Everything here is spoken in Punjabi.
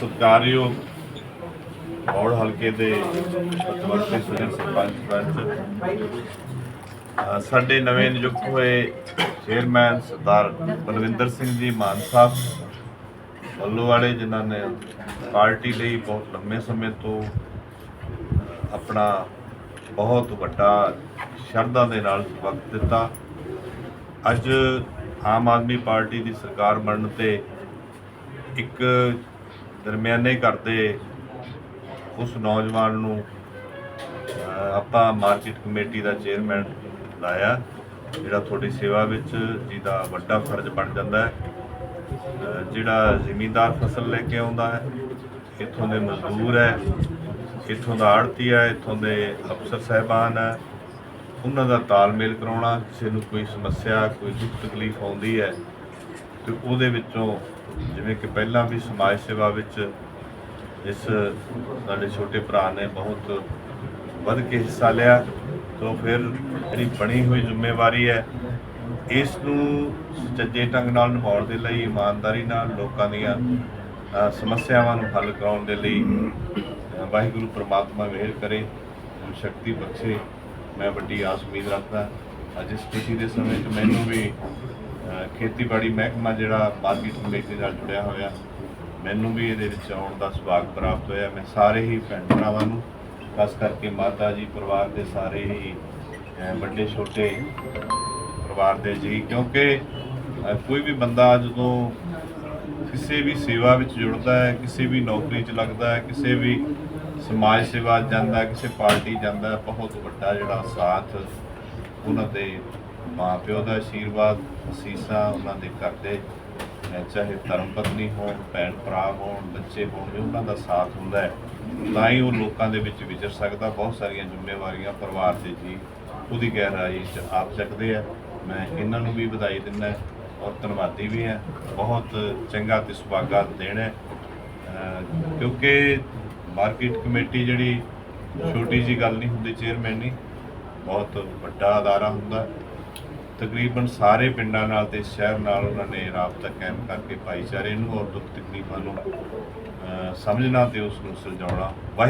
ਸਤਿਕਾਰਯੋਗ ਔੜ ਹਲਕੇ ਦੇ ਪਤਵੰਤੇ ਸਜਣ ਸਰਪੰਚ ਸਾਡੇ ਨਵੇਂ ਨਿਯੁਕਤ ਹੋਏ ਚੇਅਰਮੈਨ ਸਰਦਾਰ ਬਲਵਿੰਦਰ ਸਿੰਘ ਜੀ ਮਾਨ ਸਾਹਿਬ ਵੱਲੋਂ ਵਾਲੇ ਜਿਨ੍ਹਾਂ ਨੇ ਪਾਰਟੀ ਲਈ ਬਹੁਤ ਲੰਮੇ ਸਮੇਂ ਤੋਂ ਆਪਣਾ ਬਹੁਤ ਵੱਡਾ ਸ਼ਰਧਾ ਦੇ ਨਾਲ ਵਕਤ ਦਿੱਤਾ। ਅੱਜ ਆਮ ਆਦਮੀ ਪਾਰਟੀ ਦੀ ਸਰਕਾਰ ਬਣਨ ਤੇ ਇੱਕ ਦਰਮਿਆਨੇ ਘਰ ਦੇ ਉਸ ਨੌਜਵਾਨ ਨੂੰ ਆਪਾਂ ਮਾਰਕੀਟ ਕਮੇਟੀ ਦਾ ਚੇਅਰਮੈਨ ਲਾਇਆ, ਜਿਹੜਾ ਤੁਹਾਡੀ ਸੇਵਾ ਵਿੱਚ ਜਿਹਦਾ ਵੱਡਾ ਫਰਜ਼ ਬਣ ਜਾਂਦਾ ਹੈ। ਜਿਹੜਾ ਜ਼ਿਮੀਂਦਾਰ ਫਸਲ ਲੈ ਕੇ ਆਉਂਦਾ ਹੈ, ਇੱਥੋਂ ਦੇ ਮਜ਼ਦੂਰ ਹੈ, ਇੱਥੋਂ ਦਾ ਆੜਤੀ ਹੈ, ਇੱਥੋਂ ਦੇ ਅਫਸਰ ਸਹਿਬਾਨ ਹੈ, ਉਹਨਾਂ ਦਾ ਤਾਲਮੇਲ ਕਰਾਉਣਾ, ਕਿਸੇ ਨੂੰ ਕੋਈ ਸਮੱਸਿਆ, ਕੋਈ ਦੁੱਖ ਤਕਲੀਫ ਆਉਂਦੀ ਹੈ ਤੇ ਉਹਦੇ ਵਿੱਚੋਂ ਜਿਵੇਂ ਕਿ ਪਹਿਲਾਂ ਵੀ ਸਮਾਜ ਸੇਵਾ ਵਿੱਚ ਇਸ ਸਾਡੇ ਛੋਟੇ ਭਰਾ ਨੇ ਬਹੁਤ ਵੱਧ ਕੇ ਹਿੱਸਾ ਲਿਆ, ਤੋਂ ਫਿਰ ਜਿਹੜੀ ਬਣੀ ਹੋਈ ਜ਼ਿੰਮੇਵਾਰੀ ਹੈ, ਇਸ ਨੂੰ ਸੁਚੱਜੇ ਢੰਗ ਨਾਲ ਨਿਭਾਉਣ ਦੇ ਲਈ, ਇਮਾਨਦਾਰੀ ਨਾਲ ਲੋਕਾਂ ਦੀਆਂ ਸਮੱਸਿਆਵਾਂ ਨੂੰ ਹੱਲ ਕਰਾਉਣ ਦੇ ਲਈ ਵਾਹਿਗੁਰੂ ਪ੍ਰਮਾਤਮਾ ਮਿਹਰ ਕਰੇ ਸ਼ਕਤੀ ਬਖਸ਼ੇ। ਮੈਂ ਵੱਡੀ ਆਸ ਉਮੀਦ ਰੱਖਦਾ, ਅੱਜ ਇਸ ਖੁਸ਼ੀ ਦੇ ਸਮੇਂ 'ਚ ਮੈਨੂੰ ਵੀ ਖੇਤੀਬਾੜੀ ਮਹਿਕਮਾ ਜਿਹੜਾ ਮਾਰਕੀਟ ਕਮੇਟੀ ਨਾਲ ਜੁੜਿਆ ਹੋਇਆ, ਮੈਨੂੰ ਵੀ ਇਹਦੇ ਵਿੱਚ ਆਉਣ ਦਾ ਸੁਭਾਗ ਪ੍ਰਾਪਤ ਹੋਇਆ। ਮੈਂ ਸਾਰੇ ਹੀ ਭੈਣ ਭਰਾਵਾਂ ਨੂੰ, ਖਾਸ ਕਰਕੇ ਮਾਤਾ ਜੀ, ਪਰਿਵਾਰ ਦੇ ਸਾਰੇ ਹੀ ਵੱਡੇ ਛੋਟੇ ਪਰਿਵਾਰ ਦੇ ਜੀ, ਕਿਉਂਕਿ ਕੋਈ ਵੀ ਬੰਦਾ ਜਦੋਂ ਕਿਸੇ ਵੀ ਸੇਵਾ ਵਿੱਚ ਜੁੜਦਾ ਹੈ, ਕਿਸੇ ਵੀ ਨੌਕਰੀ 'ਚ ਲੱਗਦਾ ਹੈ, ਕਿਸੇ ਵੀ ਸਮਾਜ ਸੇਵਾ ਜਾਂਦਾ ਕਿਸੇ ਪਾਰਟੀ ਜਾਂਦਾ ਬਹੁਤ ਵੱਡਾ ਜਿਹੜਾ ਸਾਥ ਉਹਨਾਂ ਦੇ ਮਾਂ ਪਿਓ ਦਾ ਆਸ਼ੀਰਵਾਦ ਅਸੀਸਾਂ ਉਹਨਾਂ ਦੇ ਕਰਦੇ ਚਾਹੇ ਧਰਮ ਪਤਨੀ ਹੋਣ ਭੈਣ ਭਰਾ ਹੋਣ, ਬੱਚੇ ਹੋਣ, ਵੀ ਉਹਨਾਂ ਦਾ ਸਾਥ ਹੁੰਦਾ ਹੈ, ਤਾਂ ਹੀ ਉਹ ਲੋਕਾਂ ਦੇ ਵਿੱਚ ਵਿਚਰ ਸਕਦਾ। ਬਹੁਤ ਸਾਰੀਆਂ ਜ਼ਿੰਮੇਵਾਰੀਆਂ ਪਰਿਵਾਰ ਦੇ ਜੀ ਉਹਦੀ ਗਹਿਰਾਈ 'ਚ ਆਪ ਸਕਦੇ ਆ। ਮੈਂ ਇਹਨਾਂ ਨੂੰ ਵੀ ਵਧਾਈ ਦਿੰਦਾ ਔਰ ਧੰਨਵਾਦੀ ਵੀ ਹਾਂ। ਬਹੁਤ ਚੰਗਾ ਤੇ ਸੁਭਾਗਾ ਦੇਣਾ ਕਿਉਂਕਿ ਮਾਰਕੀਟ ਕਮੇਟੀ ਜਿਹੜੀ ਛੋਟੀ ਜੀ ਗੱਲ ਨਹੀਂ ਹੁੰਦੀ ਚੇਅਰਮੈਨ ਨਹੀਂ, ਬਹੁਤ ਵੱਡਾ ਅਦਾਰਾ ਹੁੰਦਾ। ਤਕਰੀਬਨ ਸਾਰੇ ਪਿੰਡਾਂ ਨਾਲ ਤੇ ਸ਼ਹਿਰ ਨਾਲ ਉਹਨਾਂ ਨੇ ਰਾਬਤਾ ਕਾਇਮ ਕਰਕੇ ਭਾਈਚਾਰੇ ਨੂੰ ਔਰ ਦੁੱਖ ਤਕਲੀਫਾਂ ਨੂੰ ਸਮਝਣਾ ਤੇ ਉਸ ਨੂੰ ਸੁਲਝਾਉਣਾ। ਵਾਹਿ